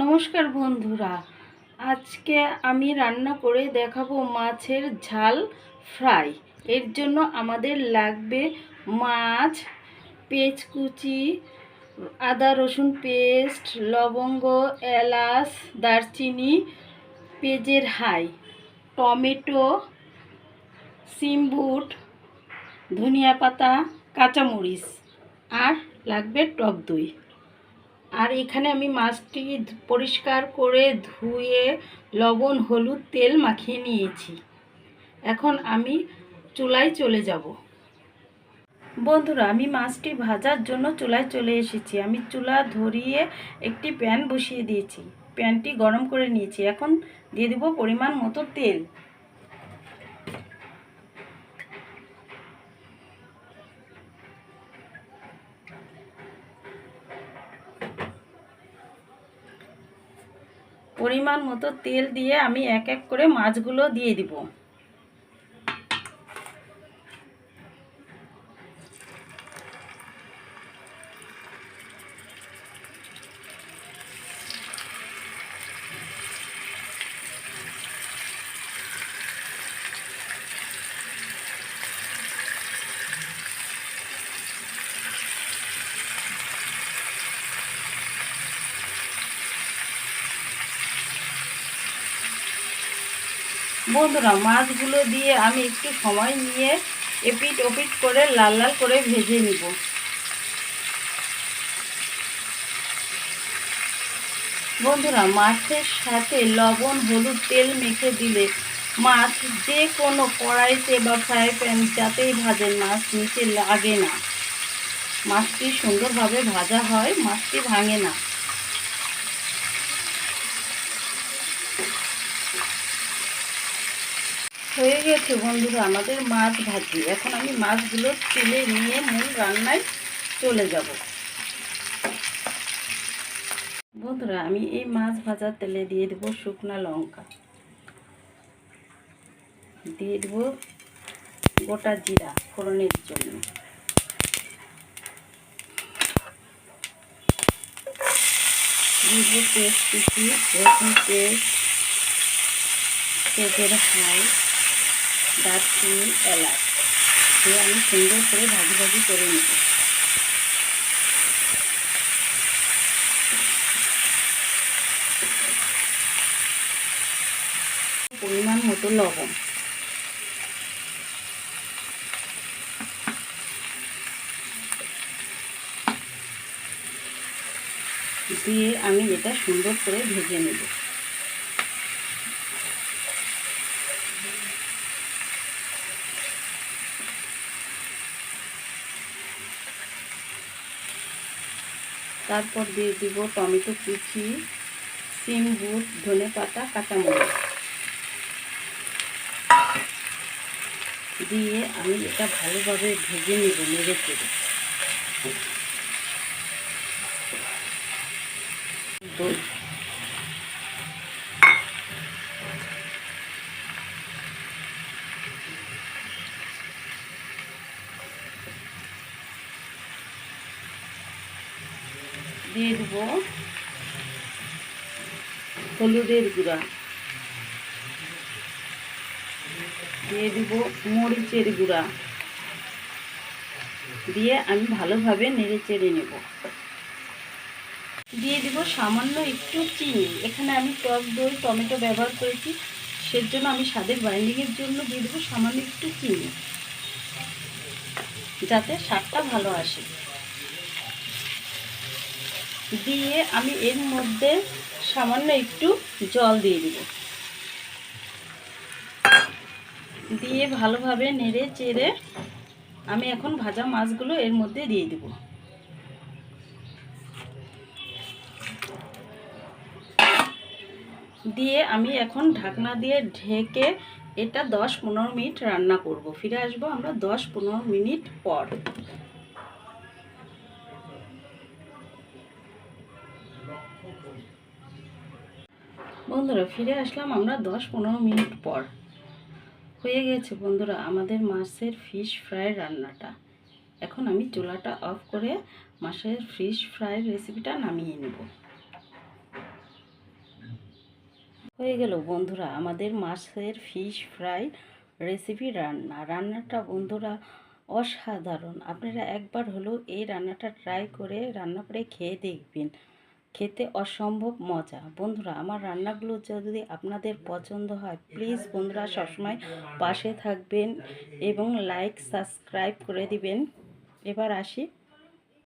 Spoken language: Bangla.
নমস্কার বন্ধুরা। আজকে আমি রান্না করে দেখাবো মাছের ঝাল ফ্রাই। এর জন্য আমাদের লাগবে মাছ পেঁয়াজ কুচি আদা রসুন পেস্ট, লবঙ্গ, এলাচ, দারচিনি পেঁয়াজের হাই, টমেটো সিমবুট ধনিয়া পাতা, কাঁচামরিচ, আর লাগবে টক দই। আর এখানে আমি মাছটি পরিষ্কার করে ধুয়ে লবণ, হলুদ, তেল মাখিয়ে নিয়েছি। এখন আমি চুলায় চলে যাব। বন্ধুরা, আমি মাছটি ভাজার জন্য চুলায় চলে এসেছি। আমি চুলা ধরিয়ে একটি প্যান বসিয়ে দিয়েছি। প্যানটি গরম করে নিয়েছি। এখন দিয়ে দেবো পরিমাণ মতো তেল। পরিমাণ মতো তেল দিয়ে আমি এক এক করে মাছগুলো দিয়ে দিব। বন্ধুরা, মাছগুলো দিয়ে আমি একটু সময় নিয়ে এপিট ওপিট করে লাল লাল করে ভেজে নিব। বন্ধুরা, মাছের সাথে লবণ, হলুদ, তেল মেখে দিলে মাছ যে কোনো কড়াইতে বা ফ্রাই প্যান যাতেই ভাজেন মাছ নিচে লাগে না। মাছটি সুন্দরভাবে ভাজা হয়, মাছটি ভাঙে না। হয়ে গেছে বন্ধুরা, আমাদের মাছ ভাজি। এখন আমি মাছগুলো তুলে নিয়ে মূল রান্নায় চলে যাব। বন্ধুরা, আমি এই মাছ ভাজার তেলে দিয়ে দেবো শুকনা লঙ্কা। দিয়ে দেবো গোটা জিরা ফোড়নের জন্য। দিয়ে পেস্ট কুচি, রসুন পেস্ট, পেঁপের হাই দারচিনি এলাচ। দিয়ে আমি সুন্দর করে ভাজি ভাজি করে নেব। পরিমাণ মতো লবণ। দিয়ে আমি এটা সুন্দর করে ভেজে নেব। তারপর দিয়ে দিব টমেটো কুচি, সিম বুট ধনে পাতা, কাঁচামরিচ। দিয়ে আমি এটা ভালোভাবে ভেজে নেব, নেড়ে চেড়ে। দই দিয়ে দেব হলুদের গুঁড়া। দিয়ে দিব মরিচের গুঁড়া। দিয়ে আমি ভালোভাবে নেড়ে চেড়ে নেব। দিয়ে দিব সামান্য একটু চিনি। এখানে আমি টক দই, টমেটো ব্যবহার করেছি। সেজন্য আমি স্বাদের বাইন্ডিংয়ের জন্য দিয়ে দেবো সামান্য একটু চিনি। যাতে স্বাদটা ভালো আসে। দিয়ে আমি এর মধ্যে সামান্য একটু জল দিয়ে দিব। দিয়ে ভালোভাবে নেড়ে চেড়ে আমি এখন ভাজা মাছগুলো এর মধ্যে দিয়ে দিব। দিয়ে আমি এখন ঢাকনা দিয়ে ঢেকে এটা দশ পনেরো মিনিট রান্না করব। ফিরে আসব আমরা দশ পনেরো মিনিট পর। বন্ধুরা ফিরে আসলাম আমরা দশ পনেরো মিনিট পর। হয়ে গেছে বন্ধুরা আমাদের মাছের ফিশ ফ্রাই রান্নাটা। এখন আমি চুলাটা অফ করে মাছের ফিশ ফ্রাই রেসিপিটা নামিয়ে নেব। হয়ে গেল বন্ধুরা আমাদের মাছের ফিশ ফ্রাই রেসিপি রান্না। রান্নাটা বন্ধুরা অসাধারণ। আপনারা একবার হলেও এই রান্নাটা ট্রাই করে রান্না করে খেয়ে দেখবেন। খেতে অসম্ভব মজা। বন্ধুরা, আমার রান্নাগুলো যদি আপনাদের পছন্দ হয় প্লিজ বন্ধুরা সবসময় পাশে থাকবেন এবং লাইক সাবস্ক্রাইব করে দিবেন। এবার আসি